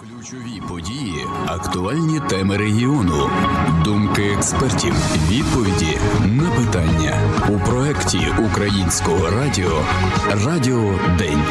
Ключові події, актуальні теми регіону, думки експертів, відповіді на питання у проєкті Українського радіо Радіо День.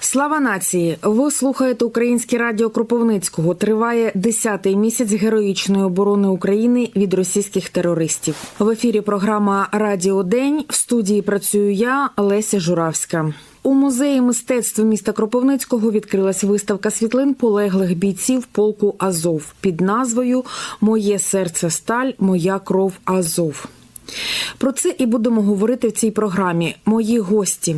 Слава нації! Ви слухаєте Українське радіо Кропивницького. Триває 10-й місяць героїчної оборони України від російських терористів. В ефірі програма Радіо День. В студії працюю я, Леся Журавська. У музеї мистецтв міста Кропивницького відкрилась виставка світлин полеглих бійців полку Азов під назвою Моє серце сталь, моя кров Азов. Про це і будемо говорити в цій програмі. Мої гості.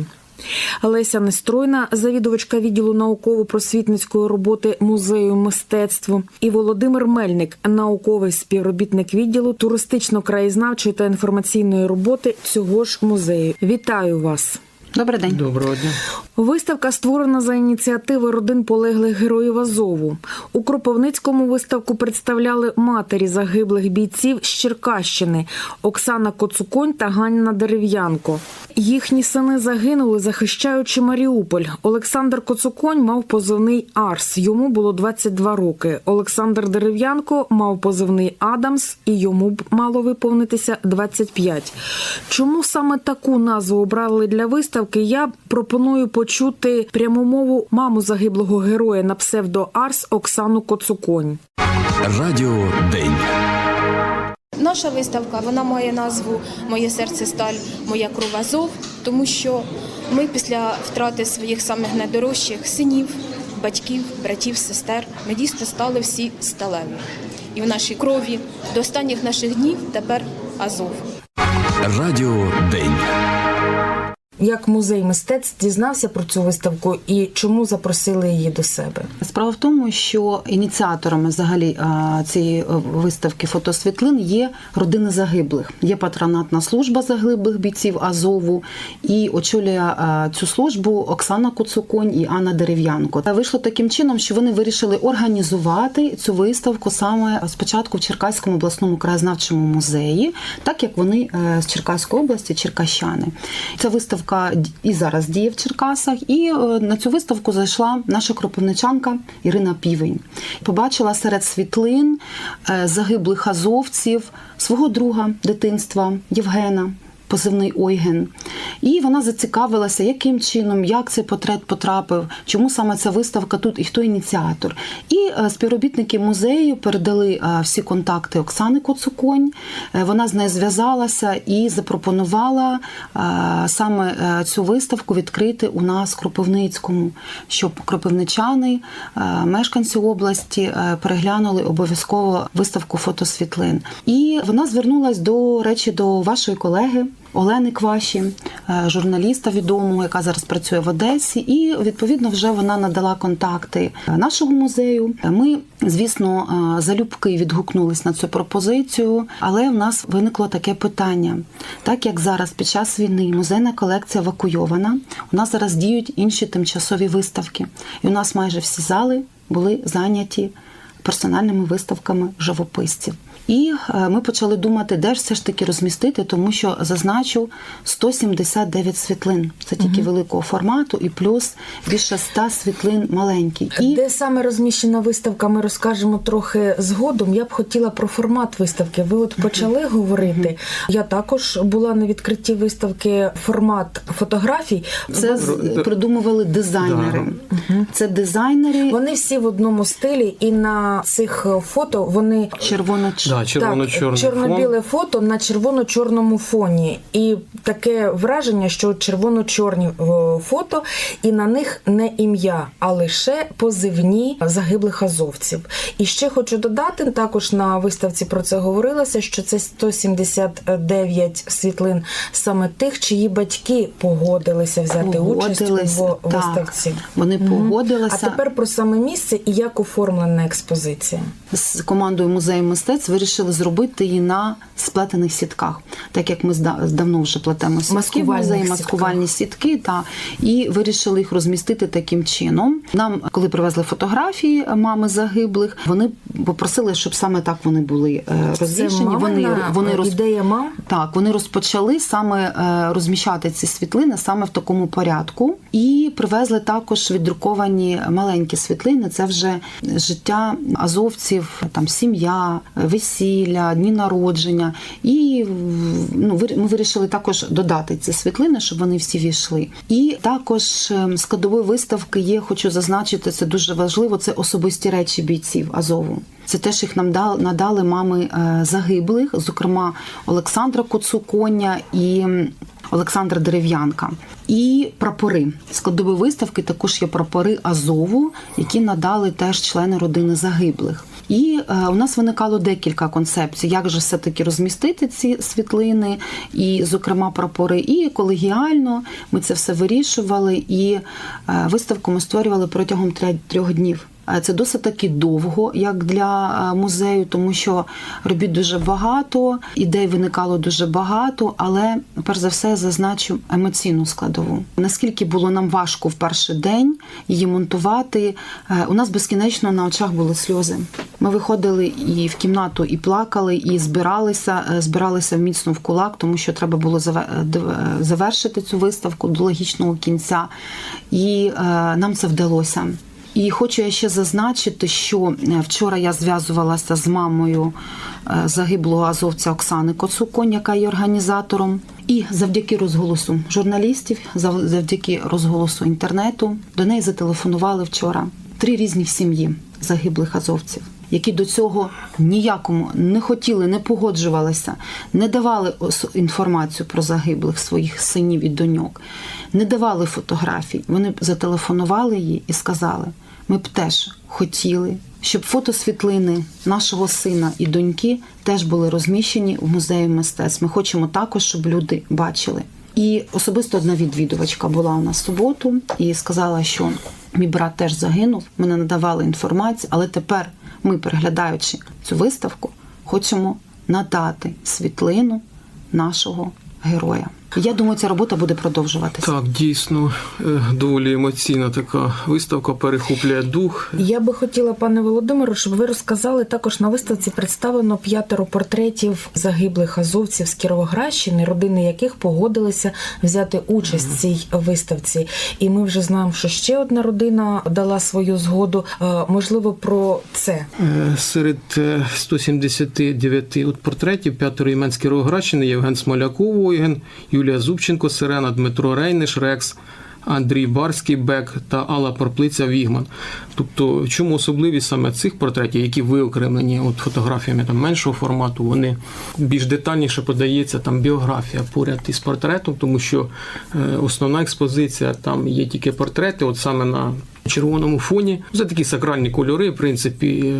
Леся Нестройна, завідувачка відділу науково-просвітницької роботи музею мистецтва, і Володимир Мельник, науковий співробітник відділу туристично-краєзнавчої та інформаційної роботи цього ж музею. Вітаю вас! Добрий день. Доброго дня. Виставка створена за ініціативи родин полеглих героїв Азову. У Кропивницькому виставку представляли матері загиблих бійців з Черкащини Оксана Коцуконь та Ганна Дерев'янко. Їхні сини загинули, захищаючи Маріуполь. Олександр Коцуконь мав позивний Арс. Йому було 22 роки. Олександр Дерев'янко мав позивний Адамс, і йому б мало виповнитися 25. Чому саме таку назву обрали для виставки? Я пропоную почути пряму мову маму загиблого героя на псевдо Арс Оксану Коцуконь. Радіо День. Наша виставка вона має назву Моє серце сталь, моя кров Азов, тому що ми після втрати своїх самих найдорожчих синів, батьків, братів, сестер, ми дійсно стали всі сталеві. І в нашій крові до останніх наших днів тепер Азов. Радіо День. Як музей мистецтв дізнався про цю виставку і чому запросили її до себе? Справа в тому, що ініціаторами взагалі цієї е, виставки фотосвітлин є родини загиблих. Є патронатна служба загиблих бійців Азову і очолює цю службу Оксана Коцуконь і Анна Дерев'янко. Та вийшло таким чином, що вони вирішили організувати цю виставку саме спочатку в Черкаському обласному краєзнавчому музеї, так як вони е, з Черкаської області, черкащани. Ця виставка і зараз діє в Черкасах, і е, на цю виставку зайшла наша кропивничанка Ірина Півень. Побачила серед світлин е, загиблих азовців свого друга дитинства Євгена. Позивний Ойген, і вона зацікавилася, яким чином, як цей портрет потрапив, чому саме ця виставка тут і хто ініціатор. І е, співробітники музею передали е, всі контакти Оксани Коцуконь. Е, Вона з нею зв'язалася і запропонувала саме цю виставку відкрити у нас в Кропивницькому, щоб кропивничани, мешканці області переглянули обов'язково виставку фотосвітлин. І вона звернулась до речі до вашої колеги. Олени Кваші, е, журналіста відомого, яка зараз працює в Одесі, і відповідно вже вона надала контакти нашого музею. Ми, звісно, е, залюбки відгукнулись на цю пропозицію, але в нас виникло таке питання: так як зараз під час війни музейна колекція евакуйована, у нас зараз діють інші тимчасові виставки, і у нас майже всі зали були зайняті персональними виставками живописців. І е, ми почали думати, де ж все ж таки розмістити, тому що зазначу 179 світлин. Це тільки великого формату, і плюс більше 100 світлин маленькі. І Де саме розміщена виставка, ми розкажемо трохи згодом. Я б хотіла про формат виставки. Ви от почали говорити. Я також була на відкритті виставки формат фотографій. це з- придумували дизайнери. Це дизайнери Вони всі в одному стилі, і на цих фото вони червоно Да, червоно-чорний так, чорно-біле фото на червоно-чорному фоні. І таке враження, що червоно-чорні е, фото, і на них не ім'я, а лише позивні загиблих азовців. І ще хочу додати, також на виставці про це говорилося, що це 179 світлин саме тих, чиї батьки погодилися взяти участь погодилися. у Так, виставці. Вони погодилися. А тепер про саме місце і як оформлена експозиція. з командою музею мистецтв вирішили зробити її на сплетених сітках, так як ми давно вже плетемо сітки в музеї, маскувальні сітки, та і вирішили їх розмістити таким чином. Нам, коли привезли фотографії мами загиблих, вони попросили, щоб саме так вони були е, розвішені. Вони, вони роз... ідея мам. Так, вони розпочали саме е, розміщати ці світлини саме в такому порядку, і привезли також віддруковані маленькі світлини. Це вже життя азовців, там сім'я, весілля, дні народження. І ну, ми вирішили також додати ці світлини, щоб вони всі війшли. І також е, складової виставки є, хочу зазначити, це дуже важливо. Це особисті речі бійців Азову. Це теж їх нам дали, надали мами е, загиблих, зокрема Олександра Коцуконя і Олександра Дерев'янка. І прапори складової виставки також є прапори Азову, які надали теж члени родини загиблих. І е, у нас виникало декілька концепцій, як же все-таки розмістити ці світлини, і, зокрема, прапори. І колегіально ми це все вирішували. І е, виставку ми створювали протягом трьох днів. Це досить таки довго, як для е, музею, тому що робіт дуже багато, ідей виникало дуже багато, але перш за все зазначу емоційну складову. Наскільки було нам важко в перший день її монтувати, е, у нас безкінечно на очах були сльози. Ми виходили і в кімнату, і плакали, і збиралися, е, збиралися міцно в кулак, тому що треба було завершити цю виставку до логічного кінця. І нам це вдалося. І хочу я ще зазначити, що е, вчора я зв'язувалася з мамою е, загиблого азовця Оксани Коцуконь, яка є організатором. І завдяки розголосу журналістів, завдяки розголосу інтернету, до неї зателефонували вчора три різні сім'ї загиблих азовців. Які до цього ніякому не хотіли, не погоджувалися, не давали інформацію про загиблих своїх синів і доньок, не давали фотографій. Вони зателефонували їй і сказали: ми б теж хотіли, щоб фотосвітлини нашого сина і доньки теж були розміщені в музеї мистецтв. Ми хочемо також, щоб люди бачили. І особисто одна відвідувачка була у нас в суботу і сказала, що мій брат теж загинув. Ми не надавали інформації, але тепер ми, переглядаючи цю виставку, хочемо надати світлину нашого героя. Я думаю, ця робота буде продовжуватися. Так, дійсно, е, доволі емоційна така виставка перехоплює дух. Я би хотіла, пане Володимиру, щоб ви розказали також на виставці представлено п'ятеро портретів загиблих азовців з Кіровоградщини, родини яких погодилися взяти участь в цій виставці. І ми вже знаємо, що ще одна родина дала свою згоду. Е, Можливо, про це Е, Серед е, 179 от портретів п'ятеро імен з Кіровоградщини Євген Смоляков, Ойген, Юлія Зубченко, Сирена, Дмитро Рейниш, Рекс, Андрій Барський, Бек та Алла Порплиця Вігман. Тобто, чому особливість саме цих портретів, які виокремлені от фотографіями там меншого формату, вони більш детальніше подається там біографія поряд із портретом, тому що е, основна експозиція там є тільки портрети, от саме на червоному фоні. Це такі сакральні кольори, в принципі,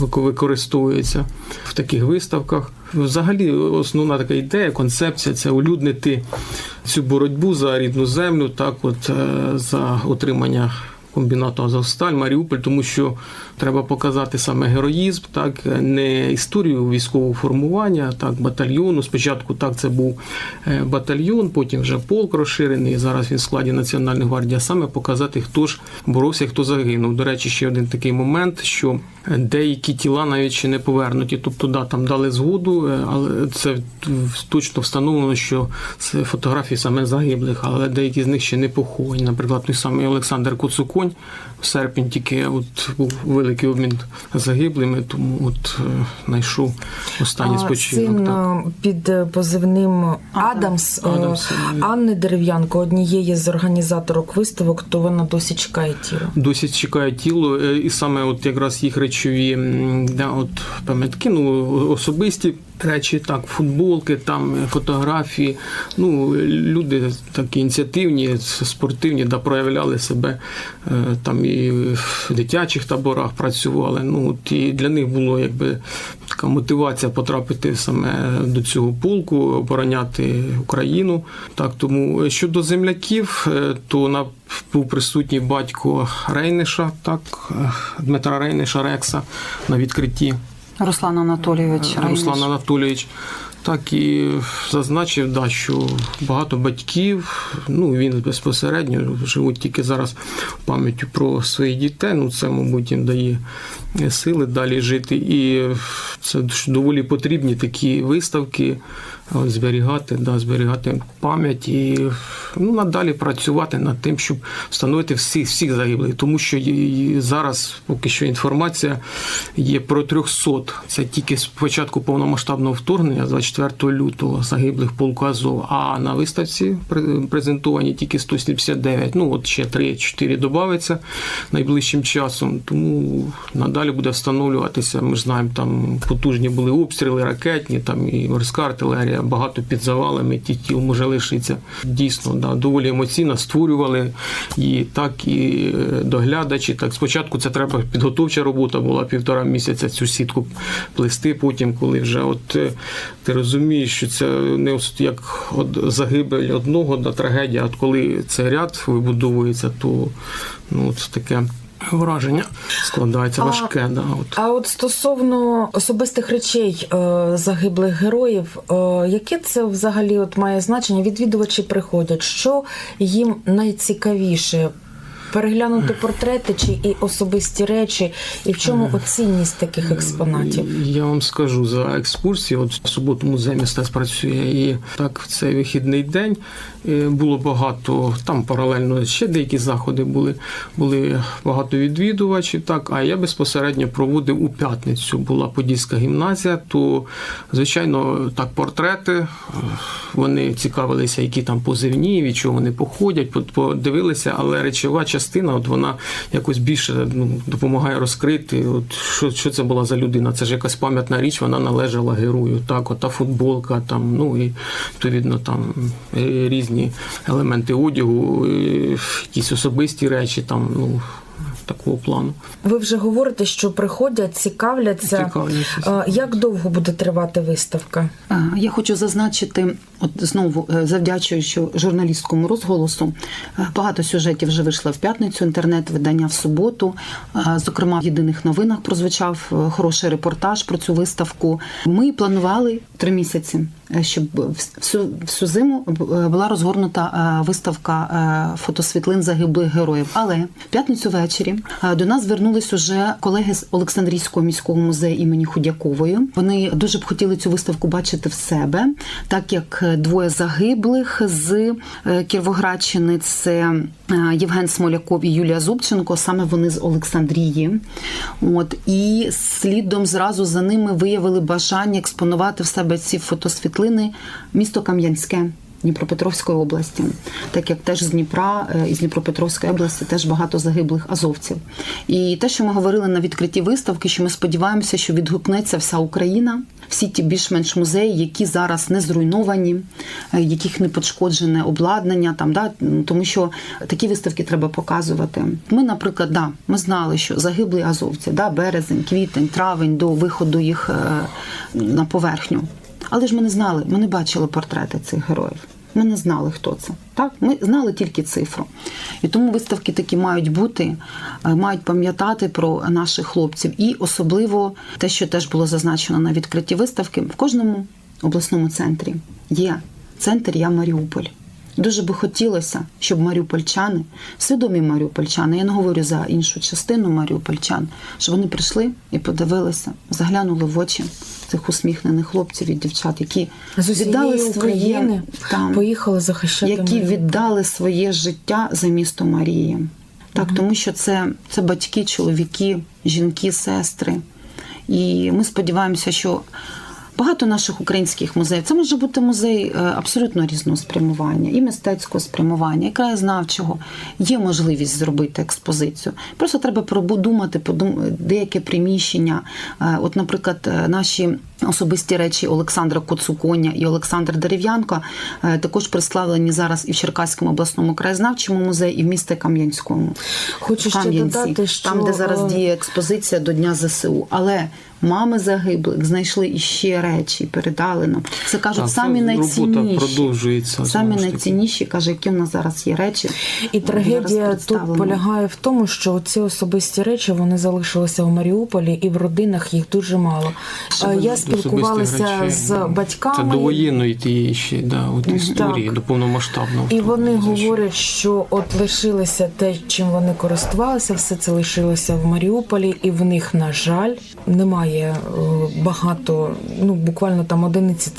вик- використовуються в таких виставках. Взагалі, основна така ідея, концепція це улюднити цю боротьбу за рідну землю, так от е, за отримання комбінату Азовсталь, Маріуполь, тому що треба показати саме героїзм, так не історію військового формування, так батальйону. Спочатку так це був е, батальйон, потім вже полк розширений. Зараз він в складі Національної гвардії. А саме показати, хто ж боровся, хто загинув. До речі, ще один такий момент, що деякі тіла навіть ще не повернуті. Тобто, да, там дали згоду, е, але це точно встановлено, що це фотографії саме загиблих, але деякі з них ще не поховані. Наприклад, той самий Олександр Коцуконь в серпні тільки от був великий обмін загиблими, тому от е, знайшов останній А спочинок. син так. е, під позивним Адамс, Адамс, Анни Дерев'янко, однієї з організаторок виставок, то вона досі чекає тіло. Досі чекає тіло, і саме от якраз їх речові да, от пам'ятки, ну особисті речі, так, футболки, там е, фотографії. Ну, люди такі ініціативні, спортивні, да, проявляли себе е, там і в дитячих таборах працювали. Ну, от, і для них було якби така мотивація потрапити саме до цього полку, обороняти Україну. Так, тому щодо земляків, е, то на був присутній батько Рейниша, так, е, Дмитра Рейниша Рекса на відкритті Руслан Анатолійович Руслан Анатолійович. Так і зазначив, да, що багато батьків, ну він безпосередньо живуть тільки зараз пам'яттю про своїх дітей. Ну це, мабуть, їм дає сили далі жити. І це доволі потрібні такі виставки. Зберігати, да, зберігати пам'ять і ну, надалі працювати над тим, щоб встановити всіх всіх загиблих. Тому що зараз поки що інформація є про 300. Це тільки з початку повномасштабного вторгнення, 24 лютого загиблих полку Азов. А на виставці презентовані тільки 179. Ну от ще 3-4 додавиться найближчим часом. Тому надалі буде встановлюватися. Ми ж знаємо, там потужні були обстріли, ракетні, там і морська артилерія, багато під завалами ті тіл може лишитися. Дійсно, да, доволі емоційно створювали і так і е, доглядачі. Так спочатку це треба підготовча робота була півтора місяця цю сітку плести. Потім, коли вже от е, ти розумієш, що це не як от загибель одного да, трагедія. а От коли цей ряд вибудовується, то ну от таке. Враження складається А- важке, да, от. А от стосовно особистих речей е, загиблих героїв, е, яке це взагалі от має значення? Відвідувачі приходять, що їм найцікавіше? Переглянути портрети чи і особисті речі, і в чому оцінність таких експонатів? Я вам скажу за екскурсію. От в суботу музей мистецтв працює, і так в цей вихідний день е, було багато. Там паралельно ще деякі заходи були. Були багато відвідувачів. Так, а я безпосередньо проводив у п'ятницю. Була Подільська гімназія. То звичайно, так портрети. е, Вони цікавилися, які там позивні, від чого вони походять, подивилися, але речова частина, от вона якось більше ну, допомагає розкрити. От що, що це була за людина? Це ж якась пам'ятна річ, вона належала герою. Так, от та футболка, там, ну і відповідно там різні елементи одягу, якісь особисті речі, там, ну, такого плану. Ви вже говорите, що приходять, цікавляться. Цікавляться. Як довго буде тривати виставка? Я хочу зазначити, от знову е, завдячуючи журналістському розголосу, е, багато сюжетів вже вийшло в п'ятницю, інтернет-видання в суботу. Е, Зокрема, в єдиних новинах прозвучав хороший репортаж про цю виставку. Ми планували три місяці, щоб всю, всю зиму е, була розгорнута е, виставка е, фотосвітлин загиблих героїв. Але в п'ятницю ввечері е, до нас звернулись уже колеги з Олександрійського міського музею імені Худякової. Вони дуже б хотіли цю виставку бачити в себе, так як е, двоє загиблих з е, Кіровоградщини це е, Євген Смоляков і Юлія Зубченко, саме вони з Олександрії. От і слідом зразу за ними виявили бажання експонувати в себе ці фотосвітлини місто Кам'янське. Дніпропетровської області, так як теж з Дніпра е, із Дніпропетровської області теж багато загиблих азовців. І те, що ми говорили на відкритті виставки, що ми сподіваємося, що відгукнеться вся Україна, всі ті більш-менш музеї, які зараз не зруйновані, е, яких не пошкоджене обладнання, там да тому що такі виставки треба показувати. Ми, наприклад, да, ми знали, що загиблі азовці, да, березень, квітень, травень до виходу їх е, на поверхню. Але ж ми не знали, ми не бачили портрети цих героїв. Ми не знали, хто це. Так, ми знали тільки цифру. І тому виставки такі мають бути, е, мають пам'ятати про наших хлопців. І особливо те, що теж було зазначено на відкритті виставки, в кожному обласному центрі є центр Я Маріуполь. Дуже би хотілося, щоб маріупольчани, свідомі маріупольчани, я не говорю за іншу частину маріупольчан, щоб вони прийшли і подивилися, заглянули в очі цих усміхнених хлопців і дівчат, які З усієї України там, поїхали захищати які Марію. віддали своє життя за місто Марії. Так, тому що це, це батьки, чоловіки, жінки, сестри. І ми сподіваємося, що багато наших українських музеїв це може бути музей е, абсолютно різного спрямування, і мистецького спрямування, і краєзнавчого. Є можливість зробити експозицію. Просто треба продумати деяке приміщення. Е, От, наприклад, е, наші особисті речі Олександра Коцуконя і Олександр Дерев'янко е, також представлені зараз і в Черкаському обласному краєзнавчому музеї, і в місті Кам'янському. Хочу ще додати, що там, де зараз е, діє експозиція до Дня ЗСУ. Але мами загиблих знайшли іще речі, передали нам. Це кажуть Так, самі це найцінніші. робота продовжується, Самі найцінніші, каже, які в нас зараз є речі. І трагедія тут полягає в тому, що ці особисті речі вони залишилися в Маріуполі, і в родинах їх дуже мало. Е, Я спілкувалися з батьками. Це до воєнної тієї ще да, от історії, Так. до повномасштабного. І вони говорять, що от лишилося те, чим вони користувалися, все це лишилося в Маріуполі, і в них, на жаль, немає е, багато, ну буквально там одиниці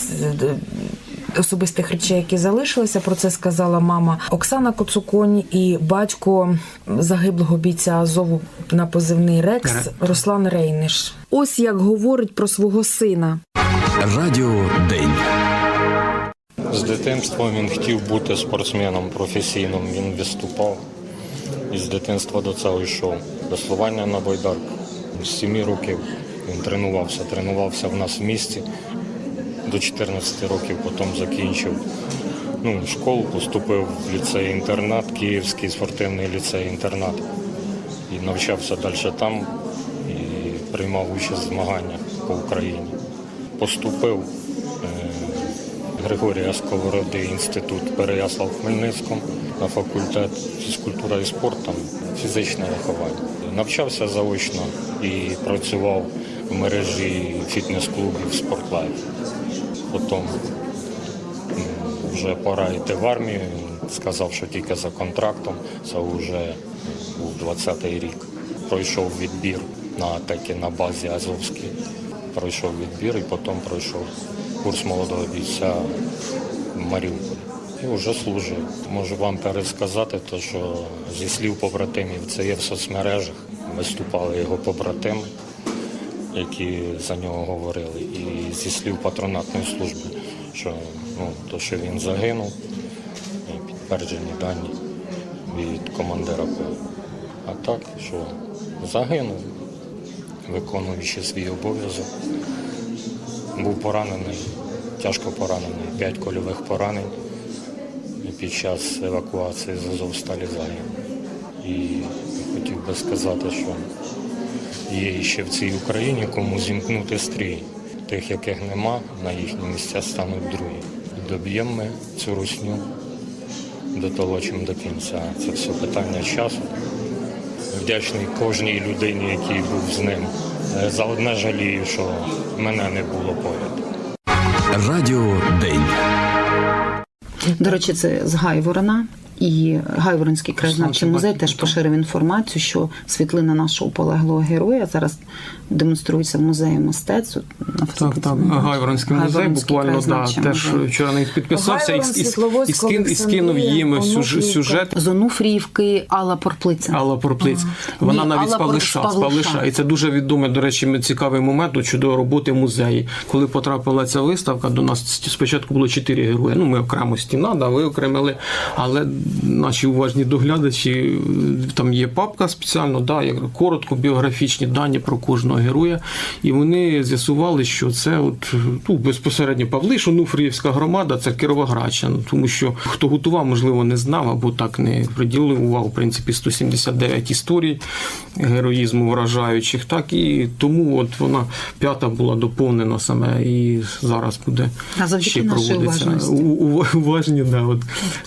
особистих речей, які залишилися. Про це сказала мама Оксана Коцуконь і батько загиблого бійця Азову на позивний Рекс Ре- Руслан Рейниш. Ось як говорить про свого сина. Радіо День. З дитинства він хотів бути спортсменом професійним. Він виступав і з дитинства до цього йшов. Веслування на байдарку. З 7 років він тренувався. Тренувався в нас в місті до 14 років, потім закінчив ну, школу, поступив в ліцей-інтернат, Київський спортивний ліцей-інтернат. І навчався далі там і приймав участь в змаганнях по Україні. Поступив е, Григорія Сковороди інститут Переяслав Хмельницькому на факультет фізкультура і спорт, там фізичне виховання. Навчався заочно і працював в мережі фітнес-клубів Спортлайф. Потім вже пора йти в армію. Він сказав, що тільки за контрактом. Це вже був 20-й рік. Пройшов відбір на атаки на базі Азовській. Пройшов відбір і потім пройшов курс молодого бійця в Маріуполі. І вже служив. Можу вам пересказати, то, що зі слів побратимів це є в соцмережах. Виступали його побратими, які за нього говорили. І зі слів патронатної служби, що ну, то, що він загинув, і підтверджені дані від командира полку. А так, що загинув, виконуючи свій обов'язок. Був поранений, тяжко поранений, п'ять кольових поранень під час евакуації з Азовсталі загинув. І хотів би сказати, що є ще в цій Україні кому зімкнути стрій. Тих, яких нема, на їхні місця стануть другі. Доб'ємо ми цю русню до того, чим до кінця. Це все питання часу. Вдячний кожній людині, який був з ним. Е, За одне жалію, що мене не було поряд. Радіо День. До речі, це з Гайворона. І Гайворонський краєзнавчий музей теж поширив інформацію, що світлина нашого полеглого героя зараз демонструється в музеї мистецтв. на Так, так, Гайворонський музей буквально да, теж музей. вчора навіть підписався і, і, і, скин, і скинув їм сюжет. З Онуфріївки Алла Порплиця. Алла Проплиць. Вона Ні, навіть з Алла Павлиша, Павлиша. І це дуже відомий, до речі, цікавий момент щодо роботи музеї. Коли потрапила ця виставка, до нас спочатку було чотири герої. Ну, ми окремо стіна, да, виокремили, але наші уважні доглядачі, там є папка спеціально, да, як коротко біографічні дані про кожного героя. І вони з'ясували, що це от, ну, безпосередньо Павлиш, Онуфріївська громада, це Кіровоградщина. Тому що хто готував, можливо, не знав або так не приділив увагу. В принципі, 179 історій героїзму вражаючих. Так і тому от вона п'ята була доповнена саме і зараз буде А ще проводиться. уважності. Уважні, да, от,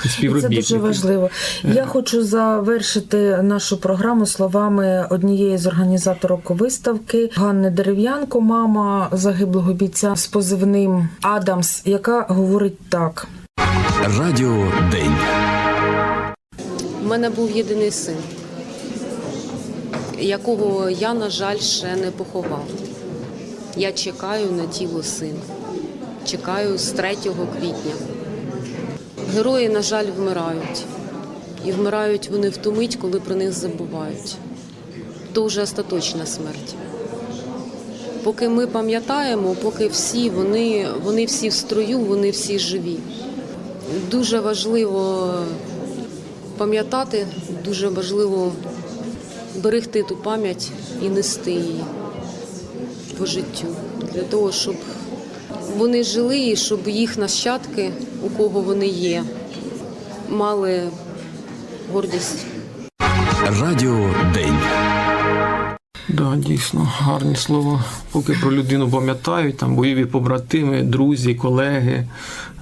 співробітники. Важливо. Я хочу завершити нашу програму словами однієї з організаторок виставки Ганни Дерев'янко, мама загиблого бійця з позивним Адамс, яка говорить так. Радіо День. У мене був єдиний син, якого я, на жаль, ще не поховав. Я чекаю на тіло сина. Чекаю з 3 квітня. Герої, на жаль, вмирають. І вмирають вони в ту мить, коли про них забувають. То вже остаточна смерть. Поки ми пам'ятаємо, поки всі вони, вони всі в строю, вони всі живі. Дуже важливо пам'ятати, дуже важливо берегти ту пам'ять і нести її по життю для того, щоб вони жили і щоб їх нащадки, у кого вони є, мали гордість. Радіо День. Да, дійсно, гарні слова. Поки про людину пам'ятають, там бойові побратими, друзі, колеги,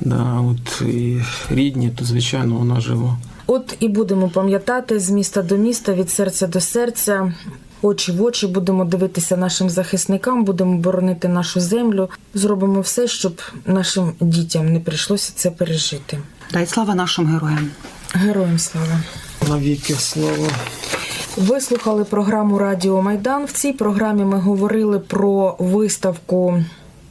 да, от, і рідні, то звичайно вона жива. От і будемо пам'ятати з міста до міста, від серця до серця. Очі в очі, будемо дивитися нашим захисникам, будемо боронити нашу землю. Зробимо все, щоб нашим дітям не прийшлося це пережити. Дай слава нашим героям. Героям слава! Навіки слава. Ви слухали програму Радіо Майдан. В цій програмі ми говорили про виставку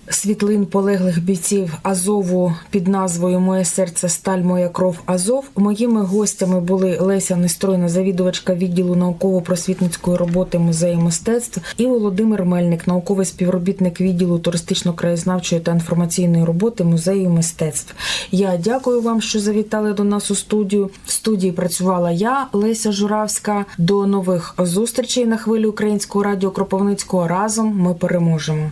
світлин полеглих бійців Азову під назвою Моє серце сталь, моя кров Азов. Моїми гостями були Леся Нестройна, завідувачка відділу науково-просвітницької роботи музею мистецтв, і Володимир Мельник, науковий співробітник відділу туристично-краєзнавчої та інформаційної роботи музею мистецтв. Я дякую вам, що завітали до нас у студію. В студії працювала я, Леся Журавська. До нових зустрічей на хвилі українського радіо Кропивницького. Разом ми переможемо.